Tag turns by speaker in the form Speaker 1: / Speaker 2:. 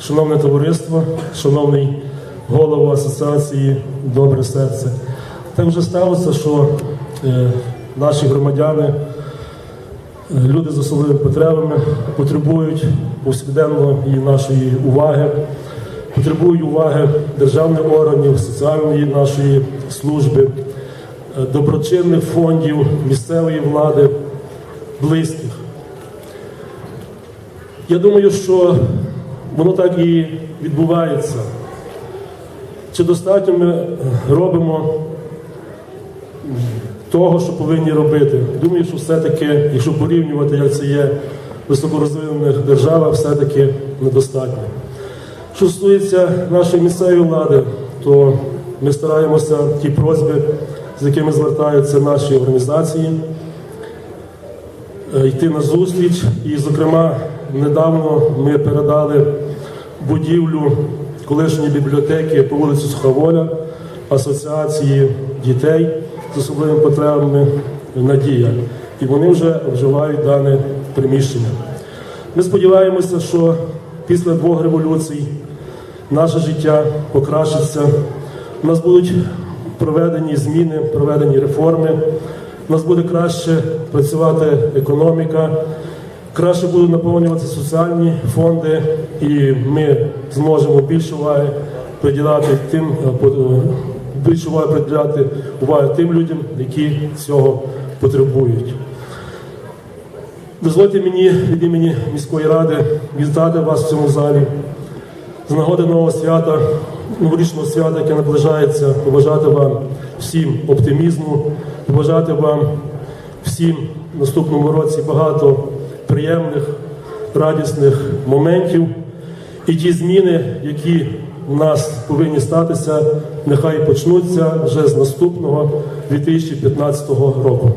Speaker 1: шановне товариство, шановний голову асоціації Добре серце. Так вже сталося, що е, наші громадяни, е, люди з особливими потребами потребують повсякденної нашої уваги, потребують уваги державних органів, соціальної нашої служби, е, доброчинних фондів, місцевої влади, близьких. Я думаю, що воно так і відбувається. Чи достатньо ми робимо того, що повинні робити? Думаю, що все-таки, якщо порівнювати, як це є в високорозвинених державах, все-таки недостатньо. Що стосується нашої місцевої влади, то ми стараємося ті просьби, з якими звертаються наші організації, е, йти на зустріч. І, зокрема, недавно ми передали будівлю колишньої бібліотеки по вулиці Суховоля Асоціації дітей з особливими потребами Надія. І вони вже вживають дане приміщення. Ми сподіваємося, що після двох революцій наше життя покращиться. У нас будуть проведені зміни, проведені реформи. У нас буде краще працювати економіка, краще будуть наповнюватися соціальні фонди, і ми зможемо більше уваги приділяти тим, е, е, більше уваги приділяти уваги тим людям, які цього потребують. Дозвольте мені від імені міської ради вітати вас в цьому залі з нагоди нового свята, новорічного свята, яке наближається, побажати вам всім оптимізму, побажати вам всім в наступному році багато приємних, радісних моментів. І ті зміни, які у нас повинні статися, нехай почнуться вже з наступного 2015 року.